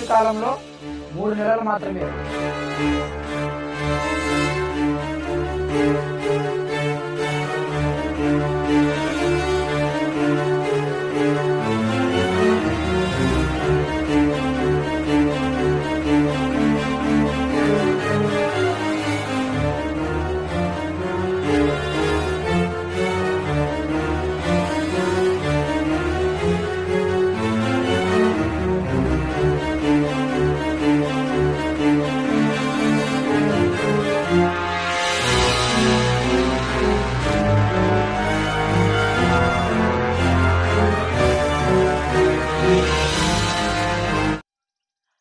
వేసవి కాలంలో మూడు నెలలు మాత్రమే.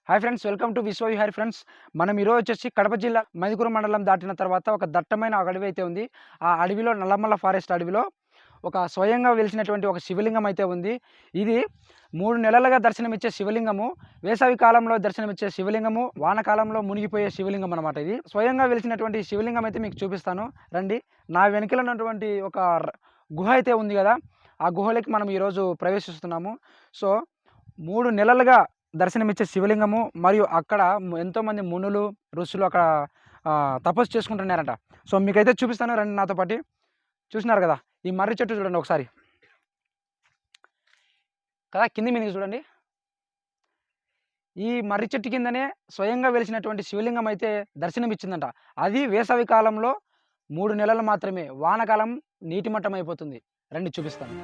హాయ్ ఫ్రెండ్స్ వెల్కమ్ టు విశ్వ విహారీ ఫ్రెండ్స్. మనం ఈరోజు వచ్చేసి కడప జిల్లా మైదుగురు మండలం దాటిన తర్వాత ఒక దట్టమైన ఒక అడవి అయితే ఉంది. ఆ అడవిలో నల్లమల్ల ఫారెస్ట్ అడవిలో ఒక స్వయంగా వెలిసినటువంటి ఒక శివలింగం అయితే ఉంది. ఇది మూడు నెలలుగా దర్శనమిచ్చే శివలింగము వేసవి కాలంలో దర్శనమిచ్చే శివలింగము వానకాలంలో మునిగిపోయే శివలింగం అనమాట ఇది. స్వయంగా వెలిసినటువంటి శివలింగం అయితే మీకు చూపిస్తాను. రండి. నా వెనుకలో ఉన్నటువంటి ఒక గుహ అయితే ఉంది కదా ఆ గుహలోకి మనం ఈరోజు ప్రవేశిస్తున్నాము. సో మూడు నెలలుగా దర్శనమిచ్చే శివలింగము మరియు అక్కడ ఎంతోమంది మునులు ఋషులు అక్కడ తపస్సు చేసుకుంటున్నారంట. సో మీకైతే చూపిస్తాను రండి నాతో పాటు. చూసినారు కదా ఈ మర్రి చెట్టు చూడండి ఒకసారి. కదా కింది మీదకి చూడండి. ఈ మర్రి చెట్టు కిందనే స్వయంగా వెలిసినటువంటి శివలింగం అయితే దర్శనమిచ్చిందంట. అది వేసవి కాలంలో మూడు నెలలు మాత్రమే వానకాలం నీటి మట్టం అయిపోతుంది రండి చూపిస్తాను.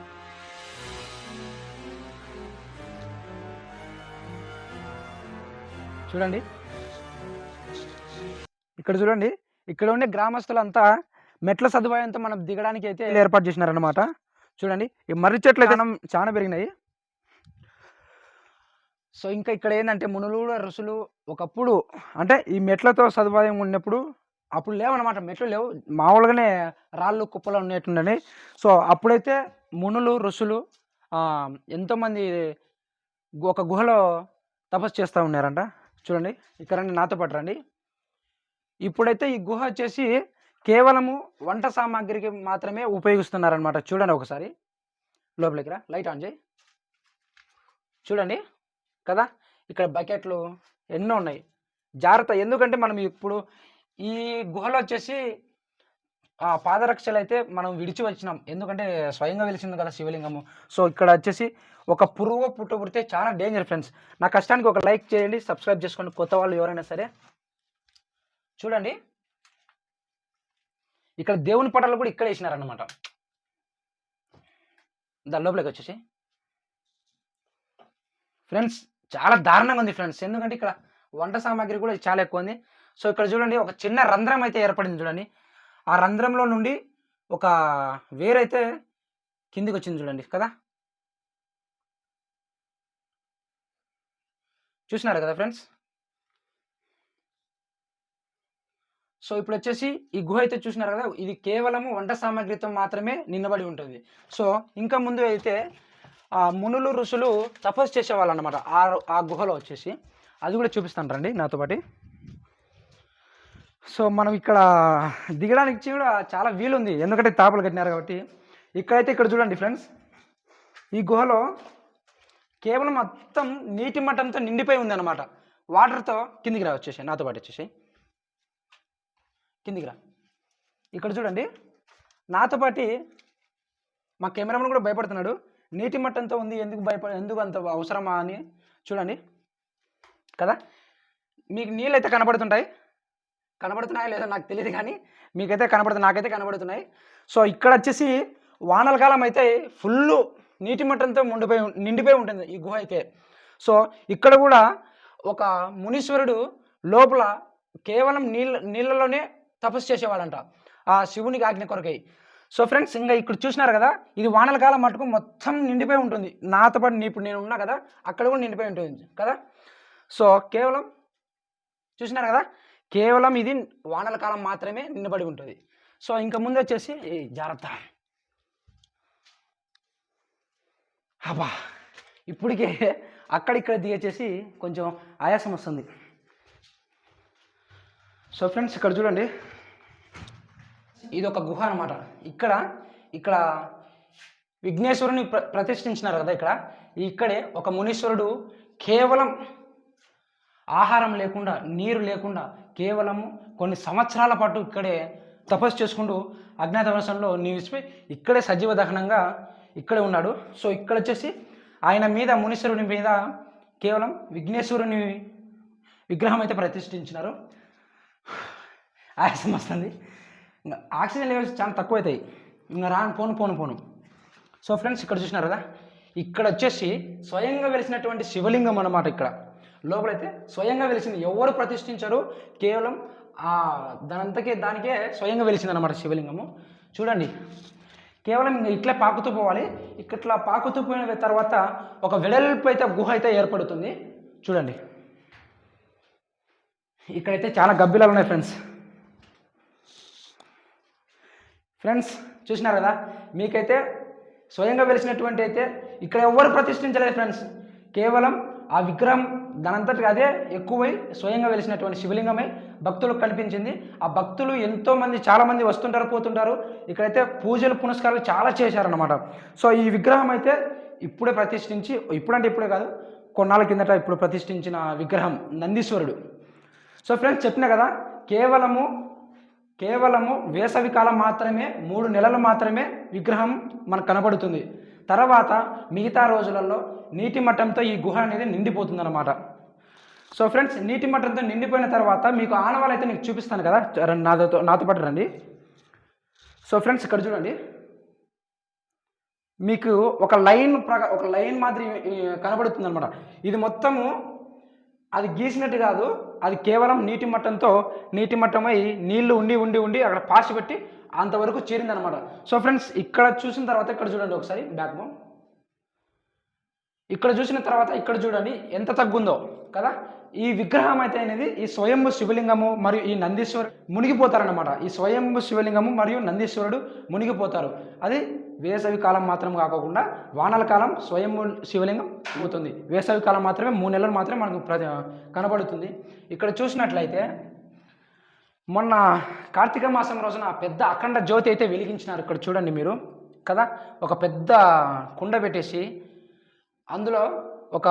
చూడండి. ఇక్కడ చూడండి. ఇక్కడ ఉండే గ్రామస్తులంతా మెట్ల సదుపాయంతో మనం దిగడానికి అయితే ఏర్పాటు చేసినారనమాట చూడండి. ఈ మర్రి చెట్లు అయితే మనం చాలా పెరిగినాయి. సో ఇంకా ఇక్కడ ఏంటంటే మునులు ఋషులు ఒకప్పుడు అంటే ఈ మెట్లతో సదుపాయం ఉన్నప్పుడు అప్పుడు లేవన్నమాట. మెట్లు లేవు. మామూలుగానే రాళ్ళు కుప్పలు ఉన్నట్టుండని సో అప్పుడైతే మునులు ఋషులు ఆ, ఎంతోమంది ఒక గుహలో తపస్సు చేస్తూ ఉన్నారంట. చూడండి ఇక్కడ రండి, నాతో పాటు రండి. ఇప్పుడైతే ఈ గుహ వచ్చేసి కేవలము వంట సామాగ్రికి మాత్రమే ఉపయోగిస్తున్నారనమాట చూడండి ఒకసారి. లోపలికి రా లైట్ ఆన్ చేయి. చూడండి కదా? ఇక్కడ బకెట్లు ఎన్నో ఉన్నాయి. జాగ్రత్త ఎందుకంటే మనం ఇప్పుడు ఈ గుహలో వచ్చేసి ఆ పాదరక్షలు అయితే మనం విడిచి వచ్చినాం ఎందుకంటే స్వయంగా వెలిసింది కదా శివలింగము. సో ఇక్కడ వచ్చేసి ఒక పురుగు పుట్ట పుడితే చాలా డేంజర్ ఫ్రెండ్స్ నా కష్టానికి ఒక లైక్ చేయండి సబ్స్క్రైబ్ చేసుకోండి. కొత్త వాళ్ళు ఎవరైనా సరే. చూడండి. ఇక్కడ దేవుని పటాలు కూడా ఇక్కడ వేసినారనమాట దాని లోపలికి వచ్చేసి. ఫ్రెండ్స్ చాలా దారుణంగా ఉంది ఫ్రెండ్స్ ఎందుకంటే ఇక్కడ వంట సామాగ్రి కూడా చాలా ఎక్కువ ఉంది. సో ఇక్కడ చూడండి ఒక చిన్న రంధ్రం అయితే ఏర్పడింది చూడండి. ఆ రంధ్రంలో నుండి ఒక వేరైతే కిందికి వచ్చింది చూడండి కదా? చూసినారు కదా ఫ్రెండ్స్? సో ఇప్పుడు వచ్చేసి ఈ గుహ అయితే చూసినారు కదా? ఇది కేవలము వంట సామాగ్రితో మాత్రమే నిన్నబడి ఉంటుంది. సో ఇంకా ముందు అయితే ఆ మునులు ఋషులు తపస్సు చేసేవాళ్ళు అనమాట ఆ ఆ గుహలో వచ్చేసి. అది కూడా చూపిస్తాను రండి నాతో పాటు. సో మనం ఇక్కడ దిగడానికి కూడా చాలా వీలుంది. ఎందుకంటే తాపలు కట్టినారు కాబట్టి. ఇక్కడైతే ఇక్కడ చూడండి ఫ్రెండ్స్. ఈ గుహలో కేవలం మొత్తం నీటి మట్టంతో నిండిపోయి ఉంది అనమాట వాటర్తో కిందికి రా వచ్చేసి నాతో పాటు వచ్చేసి కిందికి రా. ఇక్కడ చూడండి. నాతో పాటు మా కెమెరామెన్ కూడా భయపడుతున్నాడు. నీటి మట్టంతో ఉంది ఎందుకు భయపడ ఎందుకు అంత అవసరమా అని. చూడండి. కదా? మీకు నీళ్ళు అయితే కనబడుతుంటాయి కనబడుతున్నాయా లేదో నాకు తెలియదు కానీ మీకైతే కనబడుతుంది నాకైతే కనబడుతున్నాయి. సో ఇక్కడ వచ్చేసి వానల కాలం అయితే ఫుల్ నీటి మట్టంతో ముండిపోయి నిండిపోయి ఉంటుంది ఈ గుహ అయితే. సో ఇక్కడ కూడా ఒక మునీశ్వరుడు లోపల కేవలం నీళ్ళ నీళ్ళలోనే తపస్సు చేసేవాడంట ఆ శివునికి ఆజ్ఞ కొరకై. సో ఫ్రెండ్స్ ఇంకా ఇక్కడ చూసినారు కదా ఇది వానల కాలం మటుకు మొత్తం నిండిపోయి ఉంటుంది. నాతో పాటు నీ- ఇప్పుడు నేను ఉన్నా కదా అక్కడ కూడా నిండిపోయి ఉంటుంది కదా. సో కేవలం చూసినారు కదా కేవలం ఇది వానల కాలం మాత్రమే నిండబడి ఉంటుంది. సో ఇంకా ముందు వచ్చేసి జాగ్రత్త. అబ్బా ఇప్పటికే అక్కడిక్కడ దిగేసేసి కొంచెం ఆయాసం వస్తుంది. సో ఫ్రెండ్స్ ఇక్కడ చూడండి. ఇది ఒక గుహ అనమాట ఇక్కడ ఇక్కడ విఘ్నేశ్వరుని ప్ర ప్రతిష్ఠించినారు కదా ఇక్కడ. ఇక్కడే ఒక మునీశ్వరుడు కేవలం ఆహారం లేకుండా నీరు లేకుండా కేవలము కొన్ని సంవత్సరాల పాటు ఇక్కడే తపస్సు చేసుకుంటూ అజ్ఞాతవాసంలో నిలిచిపోయి ఇక్కడే సజీవ దహనంగా ఇక్కడే ఉన్నాడు. సో ఇక్కడ వచ్చేసి ఆయన మీద మునీశ్వరుని మీద కేవలం విఘ్నేశ్వరుని విగ్రహం అయితే ప్రతిష్ఠించినారు. ఆయాసం వస్తుంది. ఇంకా ఆక్సిజన్ లెవెల్స్ చాలా తక్కువ అవుతాయి ఇంకా రాను పోను పోను పోను. సో ఫ్రెండ్స్ ఇక్కడ చూసినారు కదా? ఇక్కడ వచ్చేసి స్వయంగా వెలిసినటువంటి శివలింగం అన్నమాట ఇక్కడ. లోపలైతే స్వయంగా వెలిసింది. ఎవరు ప్రతిష్ఠించారు? కేవలం ఆ దానంతకే దానికే స్వయంగా వెలిసింది అనమాట శివలింగము. చూడండి. కేవలం ఇట్లా పాకుతూ పోవాలి. ఇట్లా పాకుతూ పోయిన తర్వాత ఒక వెడల్పు అయితే గుహ అయితే ఏర్పడుతుంది. చూడండి. ఇక్కడైతే చాలా గబ్బిలాలు ఉన్నాయి ఫ్రెండ్స్. ఫ్రెండ్స్ చూసినారు కదా? మీకైతే స్వయంగా వెలిసినటువంటి అయితే ఇక్కడ ఎవరు ప్రతిష్ఠించలేదు ఫ్రెండ్స్. కేవలం ఆ విగ్రహం దానంతటికి అదే ఎక్కువై స్వయంగా వెలిసినటువంటి శివలింగమై భక్తులకు కనిపించింది. ఆ భక్తులు ఎంతోమంది చాలామంది వస్తుంటారు పోతుంటారు. ఇక్కడైతే పూజలు పునస్కారాలు చాలా చేశారన్నమాట. సో ఈ విగ్రహం అయితే ఇప్పుడే ప్రతిష్ఠించి ఇప్పుడంటే ఇప్పుడే కాదు కొన్నాళ్ళ కిందట ఇప్పుడు ప్రతిష్ఠించిన విగ్రహం నందీశ్వరుడు. సో ఫ్రెండ్స్ చెప్పిన కదా కేవలము కేవలము వేసవి కాలం మాత్రమే మూడు నెలలు మాత్రమే విగ్రహం మనకు కనబడుతుంది. తర్వాత మిగతా రోజులలో నీటి మట్టంతో ఈ గుహ అనేది నిండిపోతుందన్నమాట. సో ఫ్రెండ్స్ నీటి మట్టంతో నిండిపోయిన తర్వాత మీకు ఆనవాళ్ళు అయితే నీకు చూపిస్తాను కదా. రండి, నాతో నాతో పాటు రండి. సో ఫ్రెండ్స్ ఇక్కడ చూడండి. మీకు ఒక లైన్ ప్రకా ఒక లైన్ మాదిరి కనబడుతుంది అనమాట ఇది మొత్తము అది గీసినట్టు కాదు. అది కేవలం నీటి మట్టంతో నీటి మట్టమై నీళ్ళు ఉండి ఉండి ఉండి అక్కడ పాసి పెట్టి అంతవరకు చేరిందనమాట సో ఫ్రెండ్స్ ఇక్కడ చూసిన తర్వాత ఇక్కడ చూడండి ఒకసారి బ్యాక్ బోన్ ఇక్కడ చూసిన తర్వాత ఇక్కడ చూడండి ఎంత తగ్గుందో కదా? ఈ విగ్రహం అయితే అనేది ఈ స్వయంభు శివలింగము మరియు ఈ నందీశ్వరు మునిగిపోతారన్నమాట. ఈ స్వయంభు శివలింగము మరియు నందీశ్వరుడు మునిగిపోతారు. అది వేసవి కాలం మాత్రం కాకుండా వానల కాలం స్వయంభు శివలింగం అవుతుంది. వేసవి కాలం మాత్రమే మూడు నెలలు మాత్రమే మనకు ప్ర కనబడుతుంది. ఇక్కడ చూసినట్లయితే మొన్న కార్తీక మాసం రోజున పెద్ద అఖండ జ్యోతి అయితే వెలిగించినారు ఇక్కడ చూడండి మీరు కదా? ఒక పెద్ద కుండ పెట్టేసి అందులో ఒక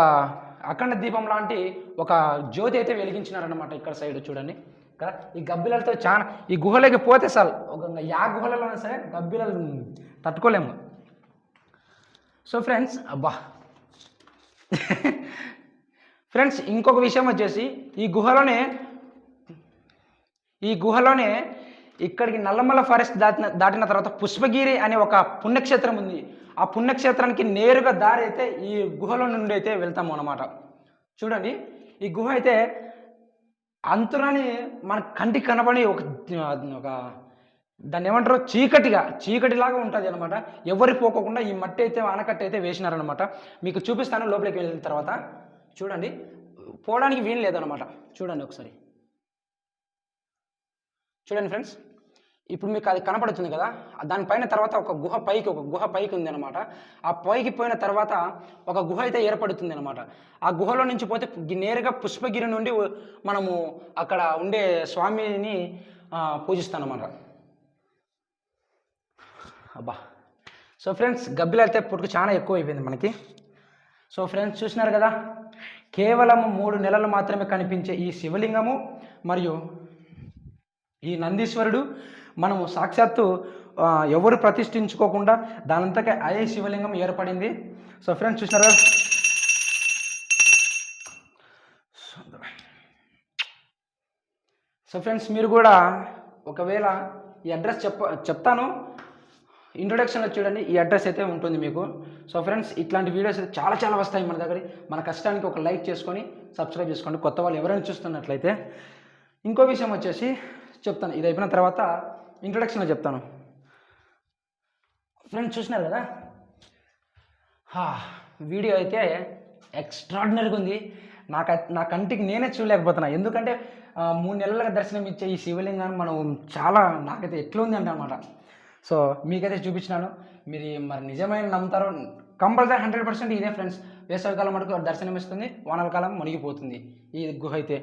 అఖండ దీపం లాంటి ఒక జ్యోతి అయితే వెలిగించినారనమాట ఇక్కడ సైడ్ చూడండి కదా? ఈ గబ్బిలలతో చాలా ఈ గుహలోకి పోతే సార్ ఒక యా గుహలలో సరే గబ్బిలలు తట్టుకోలేము. సో ఫ్రెండ్స్ అబ్బా. ఫ్రెండ్స్ ఇంకొక విషయం వచ్చేసి ఈ గుహలోనే ఈ గుహలోనే ఇక్కడికి నల్లమల ఫారెస్ట్ దాటిన దాటిన తర్వాత పుష్పగిరి అనే ఒక పుణ్యక్షేత్రం ఉంది. ఆ పుణ్యక్షేత్రానికి నేరుగా దారి అయితే ఈ గుహలో నుండి అయితే వెళ్తాము అనమాట చూడండి ఈ గుహ అయితే అంతురాని మన కంటికి కనబడి ఒక ఒక దాన్ని ఏమంటారు? చీకటిగా చీకటిలాగా ఉంటుంది అనమాట ఎవరి పోకోకుండా ఈ మట్టి అయితే ఆనకట్ట అయితే వేసినారనమాట మీకు చూపిస్తాను లోపలికి వెళ్ళిన తర్వాత. చూడండి పోవడానికి వీలు లేదనమాట చూడండి ఒకసారి. చూడండి ఫ్రెండ్స్ ఇప్పుడు మీకు అది కనపడుతుంది కదా దానిపైన తర్వాత ఒక గుహ పైకి ఒక గుహ పైకి ఉంది అనమాట ఆ పైకి పోయిన తర్వాత ఒక గుహ అయితే ఏర్పడుతుంది అనమాట ఆ గుహలో నుంచి పోతే నేరుగా పుష్పగిరి నుండి మనము అక్కడ ఉండే స్వామిని పూజిస్తానమాట. అబ్బా. సో ఫ్రెండ్స్ గబ్బిలు అయితే పుట్టుకు చాలా ఎక్కువ అయిపోయింది మనకి. సో ఫ్రెండ్స్ చూసినారు కదా కేవలం మూడు నెలలు మాత్రమే కనిపించే ఈ శివలింగము మరియు ఈ నందీశ్వరుడు మనము సాక్షాత్తు ఎవరు ప్రతిష్ఠించుకోకుండా దానంతకే అదే శివలింగం ఏర్పడింది. సో ఫ్రెండ్స్ చూసినారా? సో ఫ్రెండ్స్ మీరు కూడా ఒకవేళ ఈ అడ్రస్ చెప్ప చెప్తాను. ఇంట్రొడక్షన్లో చూడండి ఈ అడ్రస్ అయితే ఉంటుంది మీకు. సో ఫ్రెండ్స్ ఇట్లాంటి వీడియోస్ అయితే చాలా చాలా వస్తాయి మన దగ్గర. మన కష్టానికి ఒక లైక్ చేసుకొని సబ్స్క్రైబ్ చేసుకోండి. కొత్త వాళ్ళు ఎవరైనా చూస్తున్నట్లయితే. ఇంకో విషయం వచ్చేసి చెప్తాను. ఇది అయిపోయిన తర్వాత ఇంట్రొడక్షన్లో చెప్తాను. ఫ్రెండ్స్ చూసినారు కదా? వీడియో అయితే ఎక్స్ట్రాడినరీగా ఉంది. నాకు నా కంటికి నేనే చూడలేకపోతున్నా. ఎందుకంటే మూడు నెలలుగా దర్శనం ఇచ్చే ఈ శివలింగాన్ని మనం చాలా నాకైతే ఎట్లా ఉంది అంటే అనమాట సో మీకైతే చూపించినాను. మీరు మరి నిజమైన నమ్ముతారో కంపల్సరీ హండ్రెడ్ పర్సెంట్ ఇదే ఫ్రెండ్స్ వేసవికాలం మటుకు దర్శనం ఇస్తుంది వానల కాలం మునిగిపోతుంది. ఈ గుహ అయితే.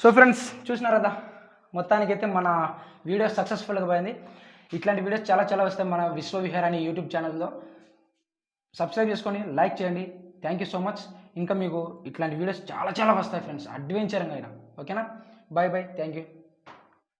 సో ఫ్రెండ్స్ చూసినారు కదా? మొత్తానికైతే మన వీడియో సక్సెస్ఫుల్గా పోయింది. ఇట్లాంటి వీడియోస్ చాలా చాలా వస్తాయి మన విశ్వవిహార్ అనే యూట్యూబ్ ఛానల్లో. సబ్స్క్రైబ్ చేసుకోండి లైక్ చేయండి. థ్యాంక్ యూ సో మచ్ ఇంకా మీకు ఇట్లాంటి వీడియోస్ చాలా చాలా వస్తాయి ఫ్రెండ్స్ అడ్వెంచరంగా అయినా. ఓకేనా బాయ్ బాయ్ థ్యాంక్ యూ